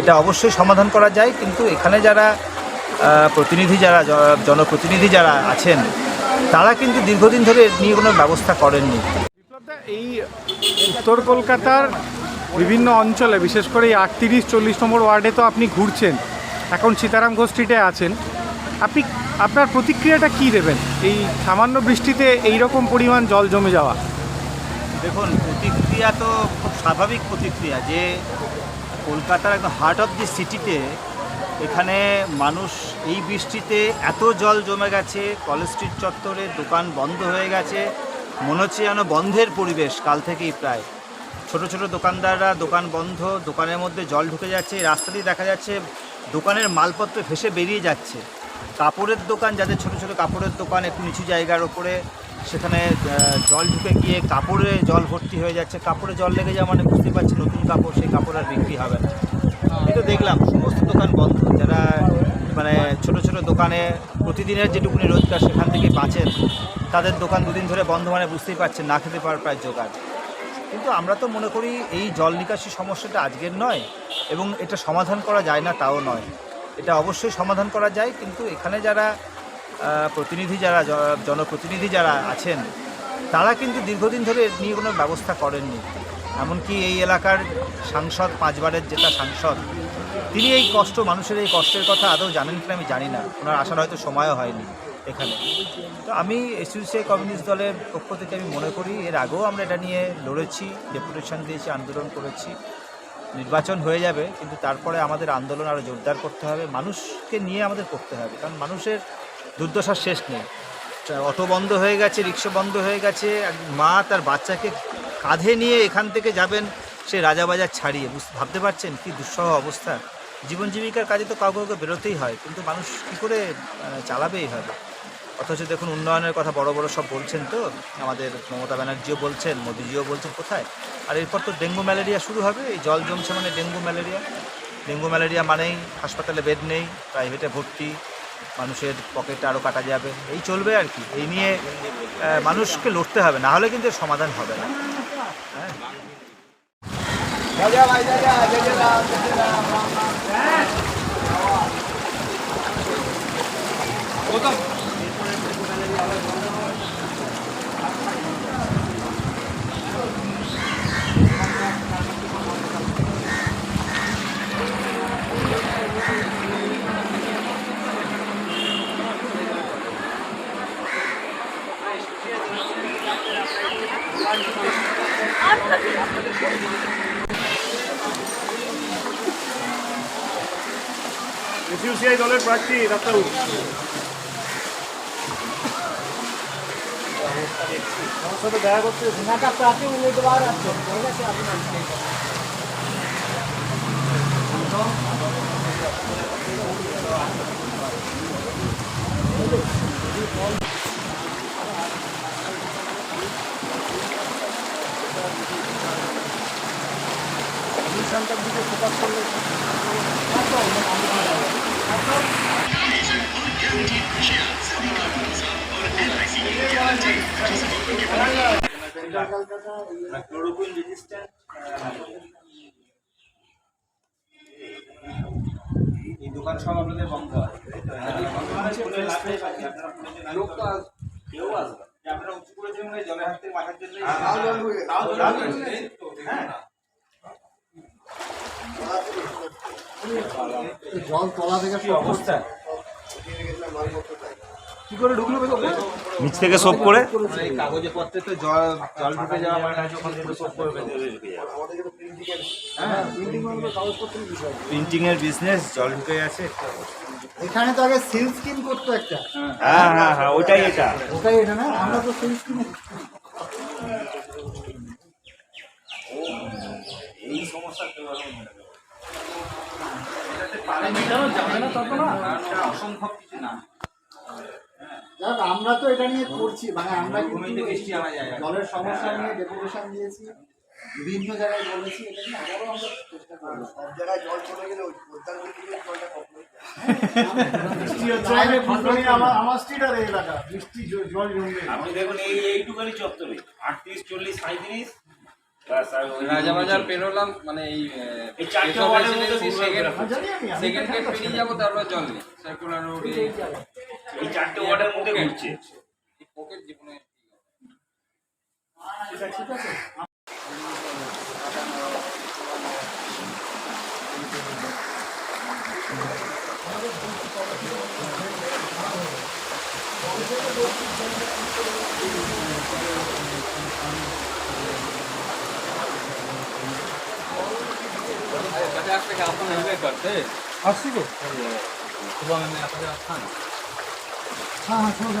এটা অবশ্যই সমাধান করা যায় কিন্তু এখানে যারা প্রতিনিধি যারা জনপ্রতিনিধি যারা আছেন তারা কিন্তু দীর্ঘদিন ধরে নিয়ে কোনো ব্যবস্থা করেননি। এই উত্তর কলকাতার বিভিন্ন অঞ্চলে বিশেষ করে এই আটত্রিশ চল্লিশ নম্বর ওয়ার্ডে তো আপনি ঘুরছেন এখন সীতারাম ঘোষ স্ট্রিটে আছেন আপনি আপনার প্রতিক্রিয়াটা কি দেবেন? এই সামান্য বৃষ্টিতে এই রকম পরিমাণ জল জমে যাওয়া। দেখুন প্রতিক্রিয়া তো খুব স্বাভাবিক প্রতিক্রিয়া যে কলকাতার একদম হার্ট অফ দি সিটিতে এখানে মানুষ এই বৃষ্টিতে এত জল জমে গেছে কলেজ স্ট্রিট চত্বরে দোকান বন্ধ হয়ে গেছে, মনে হচ্ছে যেন বন্ধের পরিবেশ কাল থেকেই প্রায়। ছোট ছোট দোকানদাররা দোকান বন্ধ, দোকানের মধ্যে জল ঢুকে যাচ্ছে রাস্তা দিয়ে দেখা যাচ্ছে দোকানের মালপত্র ভেসে বেরিয়ে যাচ্ছে। কাপড়ের দোকান, যাদের ছোট ছোট কাপড়ের দোকান একটু নিচু জায়গার ওপরে সেখানে জল ঢুকে গিয়ে কাপড়ে জল ভর্তি হয়ে যাচ্ছে। কাপড়ে জল লেগে যাওয়া মানে বুঝতে পারছি নতুন কাপড়, সেই কাপড় আর বিক্রি হবে না। এই তো দেখলাম, সমস্ত দোকান বন্ধ। যারা মানে ছোট ছোট দোকানে প্রতিদিনের যেটুকুনি রোজগার সেখান থেকে বাঁচেন তাদের দোকান দুদিন ধরে বন্ধ মানে বুঝতেই পারছেন, না খেতে পারার প্রায় জোগাড়। কিন্তু আমরা তো মনে করি এই জল নিকাশি সমস্যাটা আজকের নয়, এবং এটা সমাধান করা যায় না, তাও নয়। এটা অবশ্যই সমাধান করা যায়, কিন্তু এখানে যারা প্রতিনিধি যারা জনপ্রতিনিধি যারা আছেন, তারা কিন্তু দীর্ঘদিন ধরে নিয়ে কোনো ব্যবস্থা করেননি। এমনকি এই এলাকার সাংসদ, পাঁচবারের যেটা সাংসদ, তিনি এই কষ্ট, মানুষের এই কষ্টের কথা আদৌ জানেন কিনা আমি জানি না। ওনার আসার হয়তো সময়ও হয়নি এখানে। তো আমি এসইউসিআই কমিউনিস্ট দলের পক্ষ থেকে আমি মনে করি, এর আগেও আমরা এটা নিয়ে লড়েছি, ডেপুটেশন দিয়েছি, আন্দোলন করেছি, নির্বাচন হয়ে যাবে, কিন্তু তারপরে আমাদের আন্দোলন আরও জোরদার করতে হবে, মানুষকে নিয়ে আমাদের করতে হবে। কারণ মানুষের দুর্দশার শেষ নেই। অটো বন্ধ হয়ে গেছে রিক্সা বন্ধ হয়ে গেছে মা তার বাচ্চাকে কাঁধে নিয়ে এখান থেকে যাবেন সে রাজাবাজার ছাড়িয়ে। ভাবতে পারছেন কি দুঃসহ অবস্থা? জীবন জীবিকার কাজে তো কাউকে কাউকে বেরোতেই হয় কিন্তু মানুষ কী করে আহ, চালাবে এইভাবে অথচ দেখুন উন্নয়নের কথা বড় বড় সব বলছেন তো। আমাদের মমতা ব্যানার্জিও বলছেন মোদিজিও বলছেন কোথায়? আর এরপর তো ডেঙ্গু ম্যালেরিয়া শুরু হবে এই জল জমছে মানে ডেঙ্গু ম্যালেরিয়া। ডেঙ্গু ম্যালেরিয়া মানেই হাসপাতালে বেড নেই প্রাইভেটে ভর্তি মানুষের পকেটে আরও কাটা যাবে। এই চলবে আর কি। এই নিয়ে মানুষকে লড়তে হবে না হলে কিন্তু সমাধান হবে না। হ্যাঁ। এসইউসিআই দলের প্রার্থী ডাক্তারবাবু আমার সাথে দেখা করতে ক্লোরোকুইন রেজিস্ট্যান্ট এই দোকান সব আপনাদের বন্ধ আছে কেউ আসবে যে আপনারা উঁচু করেছেন মানে জলের হাত থেকে বাঁচার জন্য তাও জল তলা থেকে কি অবস্থা কি করে ঢুকলো নিচ থেকে সোপ করে। কাগজে পত্রে তো জল জল ঢুকে যাওয়া মানে যখন সোপ করে ঢুকে প্রিন্টিং এর হ্যাঁ প্রিন্টিং বিজনেস জল ঢুকে গেছে। এখানে তো আগে সিল স্কিন করতো একটা। হ্যাঁ হ্যাঁ হ্যাঁ ওটাই এটা। ওটাই এটা না? আমরা তো সিল স্কিন এই সমস্যা না অসম্ভব কিছু না যাক আমরা তো এটা নিয়ে করছি মানে আমরা জলের সমস্যা নিয়ে ডেপুটেশন দিয়েছি বিভিন্ন জায়গায় বলেছি এটা নিয়ে আবারও আমরা চেষ্টা করব। সব জায়গায় জল চলে গেলে আপনি দেখুন এই এইটুখানি চত্বরে আটত্রিশ চল্লিশ সাঁত্রিশ রাজাবাজার পেরোলাম মানে এই এই চারটে ওয়ার্ডের মধ্যে ঘুরঘোরা করছে। জানি আমি আমি সেকেন্ড গেট পেরিয়ে যাব তারপর জল নেই সার্কুলার রোড এই চারটে ওয়ার্ডের মধ্যে ঘুরছে। পকেট জীবনে ঠিক আছে ঠিক আছে अस्सी को सुबह में आपके साथ हाँ हाँ छोड़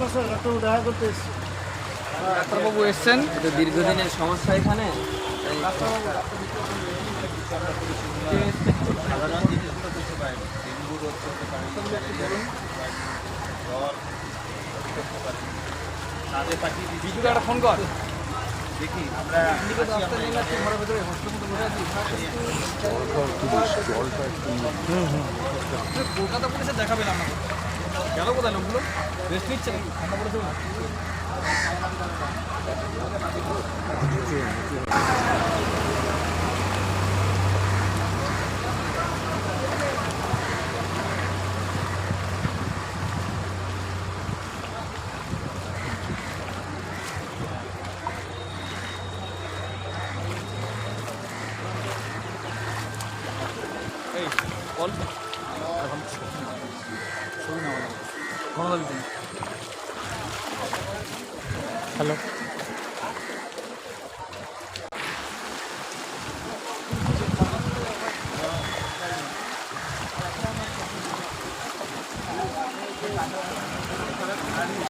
একটু দেখা করতে এসেছি। ডাক্তারবাবু এসছেন? দীর্ঘদিনের সমস্যা এখানে সাধারণ জিনিসগুলো করতে পারে ডেঙ্গু রোধ করতে পারে ম্যালেরিয়া রোধ করতে পারে জ্বর করতে পারে তাদের পাঠিয়ে দিচ্ছি একটা ফোন কর দেখি আমরা আসি আমরা এখানে। কলকাতা পুলিশে দেখাবেন আমাকে। গেল কোথায় লোকগুলো রেস্ট নিচ্ছে নাকি ঠান্ডা পড়েছে না এই বল হ্যালো